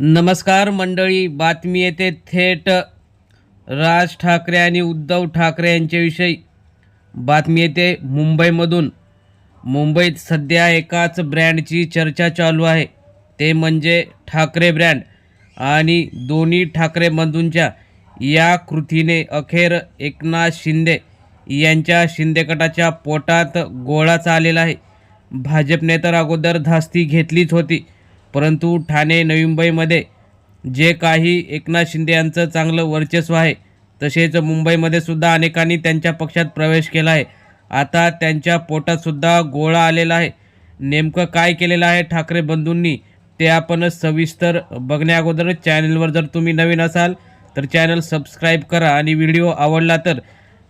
नमस्कार मंडळी बातमी येते थेट. राज ठाकरे आणि उद्धव ठाकरे यांच्याविषयी. बातमी येते मुंबईमधून. मुंबईत सध्या एकाच ब्रँडची चर्चा चालू आहे. ते म्हणजे ठाकरे ब्रँड आणि दोन्ही ठाकरे बंधूंच्या या कृतीने अखेर एकनाथ शिंदे यांच्या शिंदेगटाच्या पोटात गोळा चाललेला आहे. भाजपने तर अगोदर धास्ती घेतलीच होती. परंतु ठाणे नवी मुंबईमध्ये जे काही एकनाथ शिंदे यांचं चांगलं वर्चस्व आहे तसेच मुंबईमध्ये सुद्धा अनेकांनी त्यांच्या पक्षात प्रवेश केला आहे. आता त्यांच्या पोटातसुद्धा गोळा आलेला आहे. नेमकं काय केलेलं आहे ठाकरे बंधूंनी ते आपण सविस्तर बघण्याअगोदर चॅनलवर जर तुम्ही नवीन असाल तर चॅनल सबस्क्राईब करा आणि व्हिडिओ आवडला तर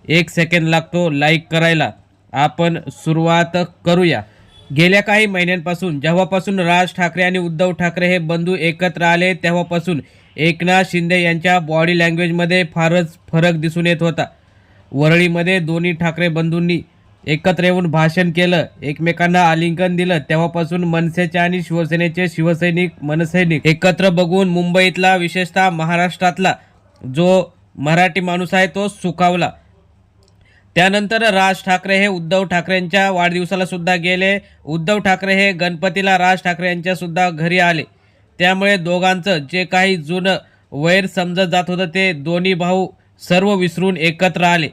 एक सेकंड लागतो लाईक करायला. आपण सुरुवात करूया. गेल्या काही महिन्यांपासून जेव्हापासून राज ठाकरे आणि उद्धव ठाकरे हे बंधू एकत्र आले तेव्हापासून एकनाथ शिंदे यांच्या बॉडी लँग्वेजमध्ये फारच फरक दिसून येत होता. वरळीमध्ये दोन्ही ठाकरे बंधूंनी एकत्र येऊन भाषण केलं एकमेकांना आलिंगन दिलं. तेव्हापासून मनसेचे आणि शिवसेनेचे शिवसैनिक मनसैनिक एकत्र बघून मुंबईतला विशेषतः महाराष्ट्रातला जो मराठी माणूस आहे तो सुखावला त्यानंतर राज ठाकरे हे उद्धव ठाकरेंच्या वाढदिवसाला सुद्धा गेले. उद्धव ठाकरे हे गणपतीला राज ठाकरे यांच्या सुद्धा घरी आले. त्यामुळे दोघांचं जे काही जुनं वैर समजत जात होतं ते दोन्ही भाऊ सर्व विसरून एकत्र आले.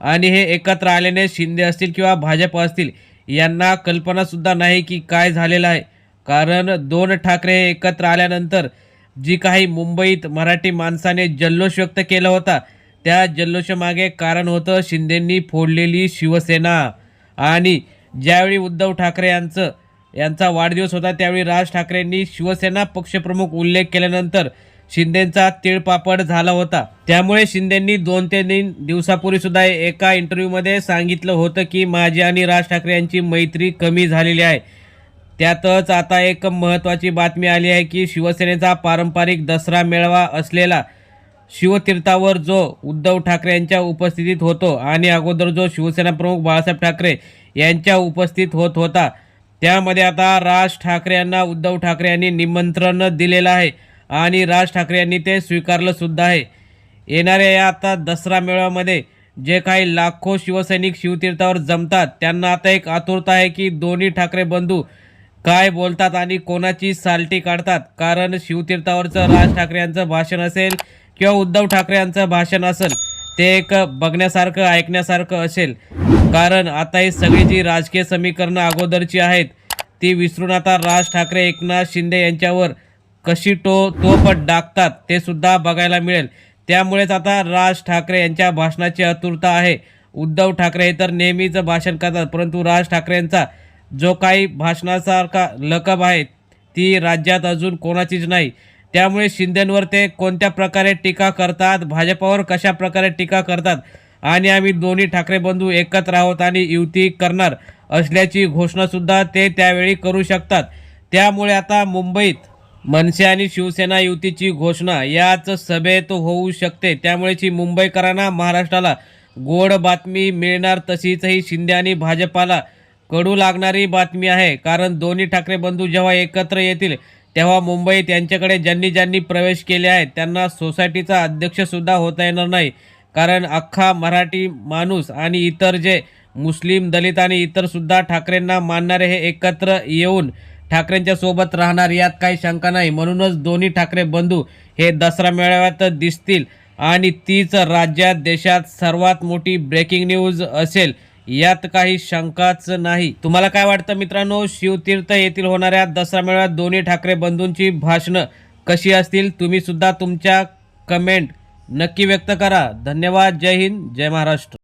आणि हे एकत्र आल्याने शिंदे असतील किंवा भाजप असतील यांना कल्पनासुद्धा नाही की काय झालेलं आहे. कारण दोन ठाकरे हे एकत्र आल्यानंतर जी काही मुंबईत मराठी माणसाने जल्लोष व्यक्त केला होता त्या जल्लोषामागे कारण होतं शिंदेंनी फोडलेली शिवसेना. आणि ज्यावेळी उद्धव ठाकरे यांचं यांचा वाढदिवस होता त्यावेळी राज ठाकरेंनी शिवसेना पक्षप्रमुख उल्लेख केल्यानंतर शिंदेंचा तिळपापड झाला होता. त्यामुळे शिंदेंनी दोन ते तीन दिवसापूर्वीसुद्धा एका इंटरव्ह्यूमध्ये सांगितलं होतं की माझी आणि राज ठाकरे यांची मैत्री कमी झालेली आहे. त्यातच आता एक महत्त्वाची बातमी आली आहे की शिवसेनेचा पारंपरिक दसरा मेळावा असलेला शिवतीर्थावर जो उद्धव ठाकरे यांच्या उपस्थितीत होतो आणि अगोदर जो शिवसेना प्रमुख बाळासाहेब ठाकरे यांच्या उपस्थित होत होता त्यामध्ये आता राज ठाकरे यांना उद्धव ठाकरे यांनी निमंत्रण दिलेलं आहे आणि राज ठाकरे यांनी ते स्वीकारलंसुद्धा आहे. येणाऱ्या या आता दसरा मेळाव्यामध्ये जे काही लाखो शिवसैनिक शिवतीर्थावर जमतात त्यांना आता एक आतुरता आहे की दोन्ही ठाकरे बंधू काय बोलतात आणि कोणाची सालटी काढतात कारण शिवतीर्थावरचं राज ठाकरे यांचं भाषण असेल किंवा उद्धव ठाकरे यांचं भाषण असेल ते एक बघण्यासारखं ऐकण्यासारखं असेल. कारण आता ही सगळी जी राजकीय समीकरणं अगोदरची आहेत ती विसरून आता राज ठाकरे एकनाथ शिंदे यांच्यावर कशी टो तोपट डाकतात ते सुद्धा बघायला मिळेल. त्यामुळेच आता राज ठाकरे यांच्या भाषणाची आतुरता आहे. उद्धव ठाकरे हे तर नेहमीच भाषण करतात परंतु राज ठाकरेंचा जो काही भाषणासारखा लकब आहे ती राज्यात अजून कोणाचीच नाही. त्यामुळे शिंदेंवर ते कोणत्या प्रकारे टीका करतात भाजपावर कशा प्रकारे टीका करतात आणि आम्ही दोन्ही ठाकरे बंधू एकत्र आहोत आणि युती करणार असल्याची घोषणासुद्धा ते त्यावेळी करू शकतात. त्यामुळे आता मुंबईत मनसे आणि शिवसेना युतीची घोषणा याच सभेत होऊ शकते. त्यामुळेची मुंबईकरांना महाराष्ट्राला गोड बातमी मिळणार तशीचही शिंदे आणि भाजपाला कडू लागणारी बातमी आहे. कारण दोन्ही ठाकरे बंधू जेव्हा एकत्र येतील तेव्हा मुंबईत यांच्याकडे ज्यांनी ज्यांनी प्रवेश केले आहेत त्यांना सोसायटीचा अध्यक्षसुद्धा होता येणार नाही. कारण अख्खा मराठी माणूस आणि इतर जे मुस्लिम दलित आणि इतरसुद्धा ठाकरेंना मानणारे हे एकत्र येऊन ठाकरेंच्या सोबत राहणार यात काही शंका नाही. म्हणूनच दोन्ही ठाकरे बंधू हे दसरा मेळाव्यात दिसतील आणि तीच राज्यात देशात सर्वात मोठी ब्रेकिंग न्यूज असेल. यात काही शंकाच नाही. तुम्हाला काय वाटतं मित्रांनो? शिवतीर्थ येथील होणाऱ्या दसरा मेळाव्यात दोन्ही ठाकरे बंधूंची भाषणं कशी असतील? तुम्ही सुद्धा तुमच्या कमेंट नक्की व्यक्त करा. धन्यवाद. जय हिंद. जय महाराष्ट्र.